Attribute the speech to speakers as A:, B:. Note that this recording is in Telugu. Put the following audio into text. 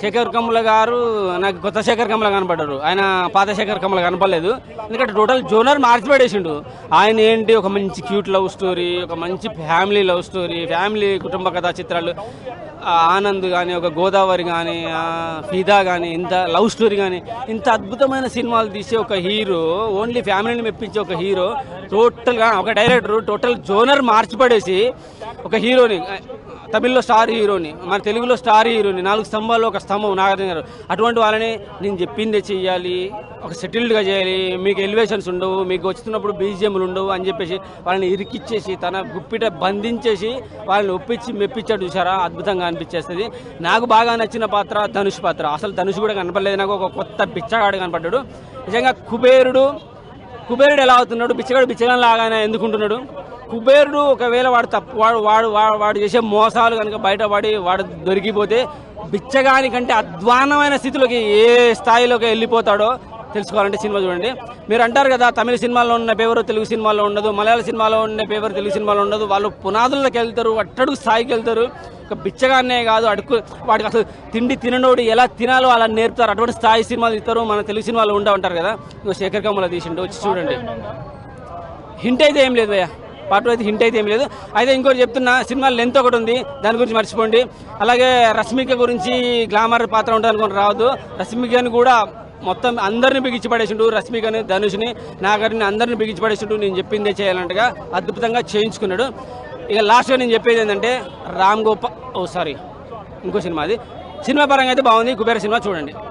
A: శేఖర్ కమ్ముల గారు నాకు కొత్త శేఖర్ కమ్ముల కనపడ్డారు. ఆయన పాత శేఖర్ కమ్ముల కనపడలేదు. ఎందుకంటే టోటల్ జోనర్ మార్చిపడేసిండు. ఆయన ఏంటి? ఒక మంచి క్యూట్ లవ్ స్టోరీ ఒక మంచి ఫ్యామిలీ లవ్ స్టోరీ ఫ్యామిలీ కుటుంబ కథా చిత్రాలు. ఆనంద్ కానీ ఒక గోదావరి కానీ ఫిదా కానీ ఇంత లవ్ స్టోరీ కానీ ఇంత అద్భుతమైన సినిమాలు తీసే ఒక హీరో ఓన్లీ ఫ్యామిలీని మెప్పించే ఒక హీరో టోటల్గా ఒక డైరెక్టర్ టోటల్ జోనర్ మార్చిపడేసి ఒక హీరోని తమిళ్ళో స్టార్ హీరోని మన తెలుగులో స్టార్ హీరోని నాలుగు స్తంభాల్లో ఒక స్తంభం నాగార్జున గారు. అటువంటి వాళ్ళని నేను చెప్పిందే చెయ్యాలి ఒక సెటిల్డ్గా చేయాలి మీకు ఎలివేషన్స్ ఉండవు మీకు వచ్చినప్పుడు బీజిఎంలు ఉండవు అని చెప్పేసి వాళ్ళని ఇరికిచ్చేసి తన గుప్పిట బంధించేసి వాళ్ళని ఒప్పించి మెప్పించాడు చూసారా అద్భుతంగా అనిపించేస్తుంది. నాకు బాగా నచ్చిన పాత్ర ధనుష్ పాత్ర. అసలు ధనుష్ కూడా కనపడలేదు. నాకు ఒక కొత్త బిచ్చగాడు కనపడ్డాడు. నిజంగా కుబేరుడు కుబేరుడు ఎలా అవుతున్నాడు? బిచ్చగాడు బిచ్చగాడు లాగానే ఎందుకుంటున్నాడు? కుబేరుడు ఒకవేళ వాడు తప్పు వాడు వాడు వాడు చేసే మోసాలు కనుక బయటపడి వాడు దొరికిపోతే బిచ్చగాని కంటే అధ్వానమైన స్థితిలోకి ఏ స్థాయిలోకి వెళ్ళిపోతాడో తెలుసుకోవాలంటే సినిమా చూడండి. మీరు అంటారు కదా తమిళ సినిమాలో ఉన్న పేపర్ తెలుగు సినిమాలో ఉండదు మలయాళ సినిమాలో ఉన్న పేపర్ తెలుగు సినిమాలో ఉండదు వాళ్ళు పునాదుల్లోకి వెళ్తారు అట్టడుగు స్థాయికి వెళ్తారు. ఒక బిచ్చగానే కాదు అడుగు వాడికి అసలు తిండి తిననోడు ఎలా తినాలో అలా నేర్పుతారు. అటువంటి స్థాయి సినిమాలు ఇస్తారు మన తెలుగు సినిమాలో ఉండే ఉంటారు కదా. శేఖర్ కమ్మల తీసిండు వచ్చి చూడండి. హింట్ అయితే ఏం లేదు భయ్య. పార్ట్ అయితే హింట్ అయితే ఏం లేదు. అయితే ఇంకోటి చెప్తున్నా సినిమా లెంత్ ఒకటి ఉంది. దాని గురించి మర్చిపోండి. అలాగే రష్మిక గురించి గ్లామర్ పాత్ర ఉంటుంది అనుకుని రావద్దు రష్మికని కూడా మొత్తం అందరిని బిగించి పడేసిండు రష్మికని ధనుష్ని నాగరిని అందరిని బిగించి పడేసిండు నేను చెప్పిందే చేయాలంటగా అద్భుతంగా చేయించుకున్నాడు. ఇక లాస్ట్గా నేను చెప్పేది ఏంటంటే రామ్ గోపాల్ ఓ సారీ ఇంకో సినిమా అది. సినిమా పరంగా అయితే బాగుంది. కుబేర సినిమా చూడండి.